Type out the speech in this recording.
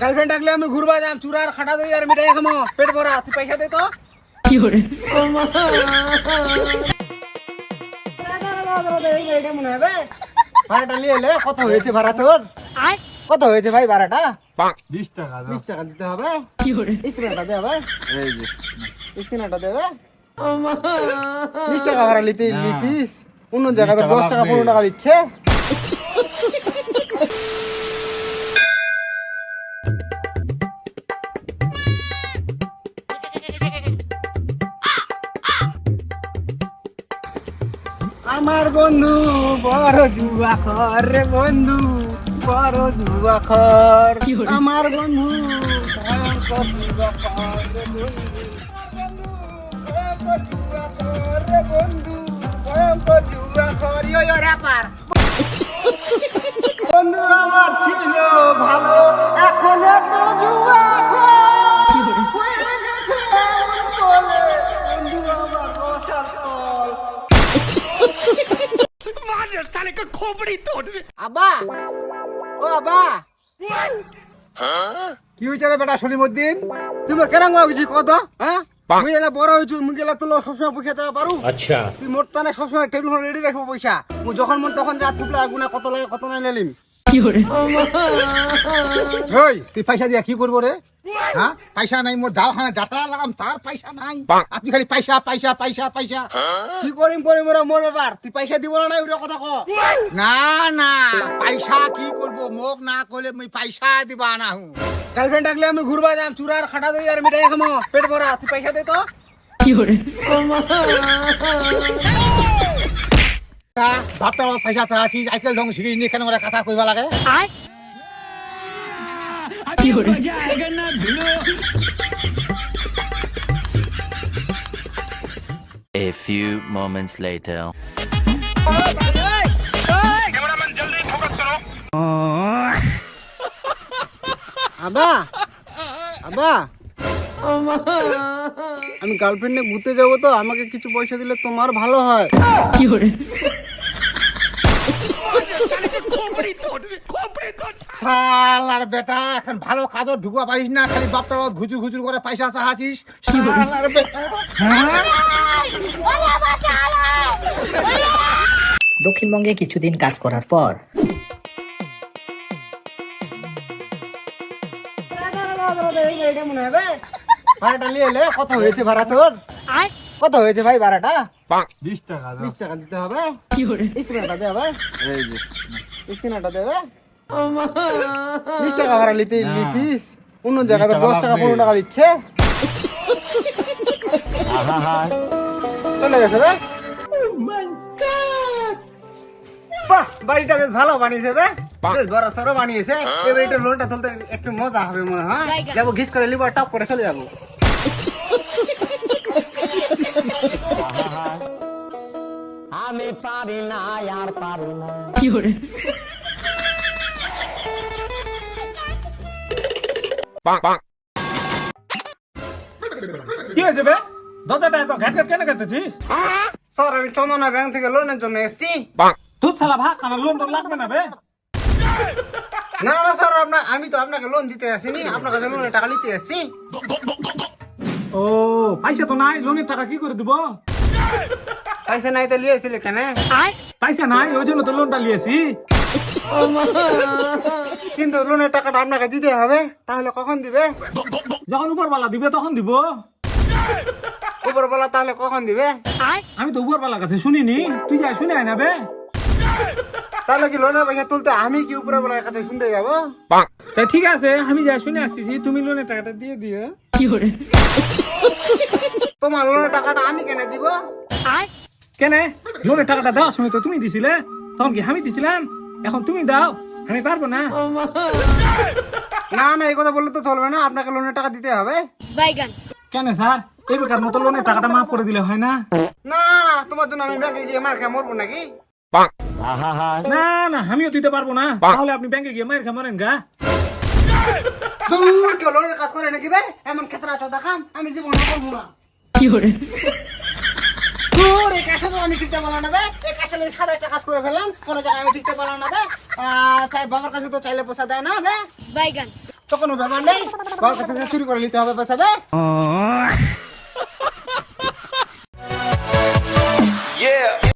Girlfriend ডাকলে আমি ঘুরবা যাম চুরার খাটা দই আর মিঠাই খামো পেট ভরা তুই পয়সা দে তো। মনে হবে ভাড়াটা নিয়ে এলে কত হয়েছে ভাড়া তোর? কত হয়েছে ভাই ভাড়াটা? বিশ টাকা বিশ টাকা দিতে হবে? কি করে? স্ক্রিনাটা দেবে? এই যে। স্ক্রিনাটা দেবে? বিশ টাকা ভাড়া নিতে লিছিস অন্য জায়গাতে টাকা দশ টাকা। পনেরো টাকা নিচ্ছে আমার বন্ধু বড় জুয়া খর রে বন্ধু বড় জুয়া খর। আমার বন্ধু ভয়ঙ্কর জুয়া খর বন্ধু। ভয়ঙ্কর জুয়া খর রে বন্ধু ভয়ঙ্কর জুয়া খর ইয়ো র্যাপার বন্ধু আমার ছিল ভালো এখন তো জুয়া রসার তল আব্বা! ও আব্বা! কি হয়েছে রে বেটা সলিমুদ্দিন তুমি ভাবিছি কত? হ্যাঁ? মুই এলা বড় হয়েছি মুই গেলা তো সবসময় কত লাগে কত না নেলিম দিয়া কি করব রে? হ্যাঁ পয়সা নাই মোর দাওখানে ডাটা লাগাম তার পয়সা নাই। আর তুই খালি পয়সা পয়সা কি করিম করিম মোর মোর ব্যাপার? তুই পয়সা দিব না ওই কথা ক। না না কি করব? মোক না করলে মুই পয়সা দিবা না হুঁ গার্লফ্রেন্ড ডাকলে আমি ঘুরবা যাম চুরার খাটা দই আর মিঠাই খামো পেট ভরা তুই পয়সা দে তো। বাপটা আমার পয়সা চাচ্ছি আইকেল ঢং শিখি নি কেন করে কথা কইবা লাগে? A few moments later. আবা আবা। আমি গার্লফ্রেন্ডে ঘুরতে যাব তো আমাকে কিছু পয়সা দিলে তোমার ভালো হয়। শালার বেটা এখন ভালো কাজও পারিস না খালি করে পয়সা চাহাছিস শালার বেটা। হ্যাঁ? দক্ষিণবঙ্গে কিছুদিন কাজ করার পর এটা মনে হবে। ভাড়াটা নিয়ে এলে কত হয়েছে ভাড়া তোর? কত হয়েছে ভাই ভাড়াটা? বিশ টাকা বিশ টাকা দিতে হবে? স্ক্রিনাটা দেবে এই যে। স্ক্রিনাটা দেবে বিশ টাকা ভাড়া নিতে লিছিস অন্য জায়গাতে দশ টাকা পনেরো টাকা নিচ্ছে চলে গেছে বে। বাহ বাড়িটা বেশ ভালো বানিয়েছে বে। বড় সড়ো বানিয়েছে এবার এটা লোনটা তুলতে একটু মজা হবে মনে হয় যাব ঘিস করে লিবো টপ করে চলে যাব। কি হয়েছে বে? দরজাটা এত ঘ্যাট ঘ্যাট কেন করতেছিস স্যার আমি চন্দনা ব্যাংক থেকে লোনের জন্য এসেছি। তুই শালা ভাগ খানা লোন লাগবে না বে? না না স্যার আপনার আমি তো আপনাকে লোন দিতে আসিনি আপনার কাছে লোনের টাকা নিতে এসেছি ও পয়সা তো নাই লোনের টাকা কি করে দিব? পয়সা নাই তো নিয়ে এসেছিলে কেন? পয়সা নাই ওই জন্য তো লোনটা লিয়েছি কিন্তু লোনের টাকাটা আপনাকে দিতে হবে তাহলে কখন দিবে? যখন উপরওয়ালা দিবে তখন দিব। উপরবেলা তাহলে কখন দিবে? আমি তো উপরওয়ালার কাছে শুনিনি তুই যা শুনে আয় না বে। তাহলে কি লোনের পয়সা তুলতে আমি কি উপরবেলার কাছে শুনতে যাব? তাই ঠিক আছে আমি যা শুনে আসতেছি তুমি লোনের টাকাটা দিয়ে দিও। তোমার লোনের টাকাটা আমি কেন দিব? কেন? লোনের টাকাটা দেওয়ার সময় তো তুমি দিছিলে। তখন কি আমি দিছিলাম? এখন তুমি দাও আমি পারব না। না না এই কথা বললে তো চলবে না আপনাকে লোনের টাকা দিতে হবে। বাইগান। কেন স্যার? এই বেকার মতো লোনের টাকাটা মাফ করে দিলে হয় না? না না তোমার জন্য আমি ব্যাংকে গিয়ে মার খেয়ে মরবো নাকি? না না আমিও দিতে পারব না। তাহলে আপনি ব্যাংকে গিয়ে মায়ের খামারেন গা। দূর কেউ লোনের কাজ করে নাকি বে? এমন ক্ষেত্রে আছো দেখাম আমি জীবন করব না। দূর এই কাছে তো আমি ঠিকঠাক বলা না বে। এই কাজটা নিয়ে সাদা একটা কাজ করে ফেললাম। কোনো জায়গায় আমি ঠিকঠাক বলা না বে। আহ, চাই বাবার কাছে তো চাইলে পয়সা দেয় না বে। বাইগান। তো কোনো ব্যাপার নেই। বাবার কাছে চুরি করে নিতে হবে পয়সা বে।